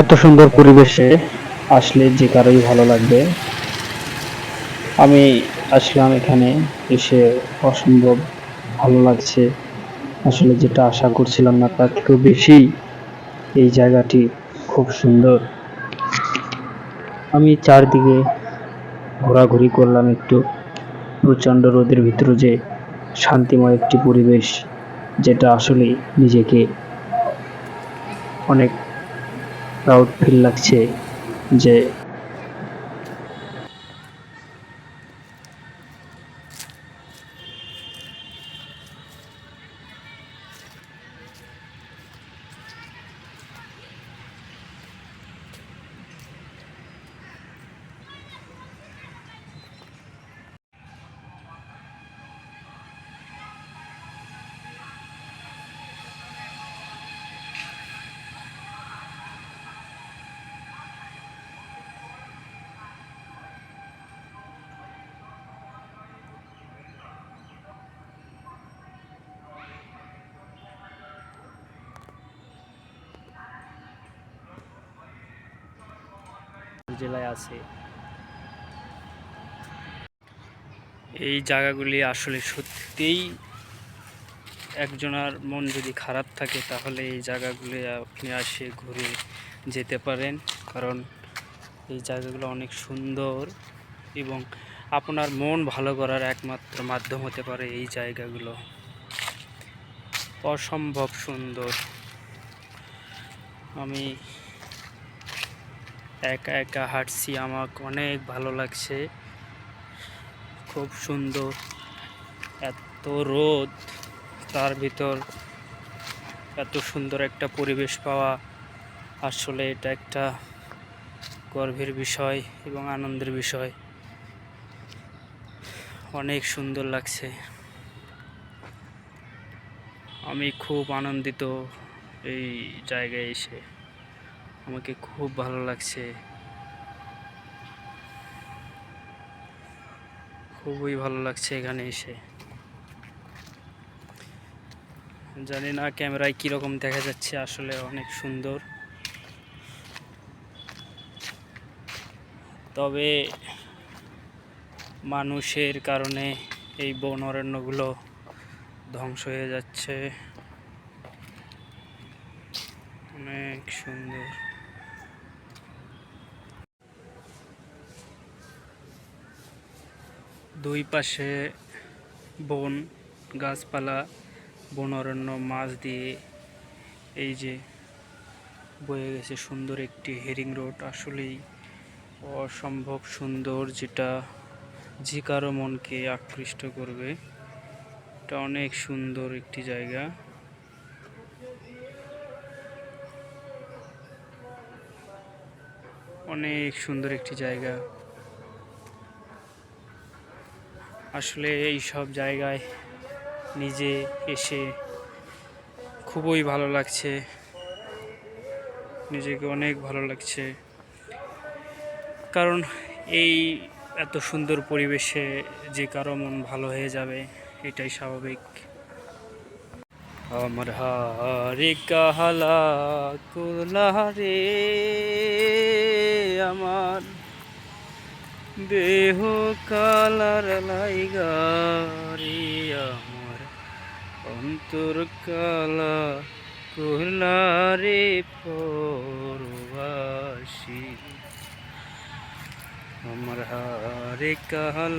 এত সুন্দর পরিবেশে আসলে যে কারোই ভালো লাগবে। আমি আসলাম এখানে এসে অসম্ভব ভালো লাগছে। আসলে যেটা আশা করছিলাম না, তার থেকেও বেশি এই জায়গাটি খুব সুন্দর। আমি চারদিকে ঘোরাঘুরি করলাম একটু। প্রচণ্ড রোদের ভিতরে যে শান্তিময় একটি পরিবেশ, যেটা আসলে নিজেকে অনেক প্রাউড ফিল লাগছে যে জেলায় আছে। এই জায়গাগুলি আসলে সত্যিই একজনের মন যদি খারাপ থাকে, তাহলে এই জায়গাগুলি আপনি আসে ঘুরে যেতে পারেন। কারণ এই জায়গাগুলো অনেক সুন্দর এবং আপনার মন ভালো করার একমাত্র মাধ্যম হতে পারে এই জায়গাগুলো। অসম্ভব সুন্দর। আমি একা একা হাঁটছি আমার অনেক ভালো লাগছে। খুব সুন্দর। এত রোদ, তার ভিতর এত সুন্দর একটা পরিবেশ পাওয়া আসলে এটা একটা গর্বের বিষয় এবং আনন্দের বিষয়। অনেক সুন্দর লাগছে। আমি খুব আনন্দিত এই জায়গায় এসে। আমাকে খুব ভালো লাগছে। খুবই ভালো লাগছে এখানে এসে। জানি না ক্যামেরায় কীরকম দেখা যাচ্ছে, আসলে অনেক সুন্দর। তবে মানুষের কারণে এই বন অরণ্যগুলো ধ্বংস হয়ে যাচ্ছে। অনেক সুন্দর। দুই পাশে বন, গাছপালা, বন অরণ্য, মাছ দিয়ে এই যে বয়ে গেছে সুন্দর একটি হেরিং রোড আসলেই অসম্ভব সুন্দর যেটা যে কারও মনকে আকৃষ্ট করবে। এটা অনেক সুন্দর একটি জায়গা। অনেক সুন্দর একটি জায়গা। আসলে এই সব জায়গায় নিজে এসে খুবই ভালো লাগছে। নিজেকে অনেক ভালো লাগছে। কারণ এই এত সুন্দর পরিবেশে যে কারও মন ভালো হয়ে যাবে, এটাই স্বাভাবিক। আমার হারে কাহালা কুলা রে আমার। দেহ কালার লাইগারি আমার। অন্তর কালা কুলারে পরবাসী। আমার হারে কাল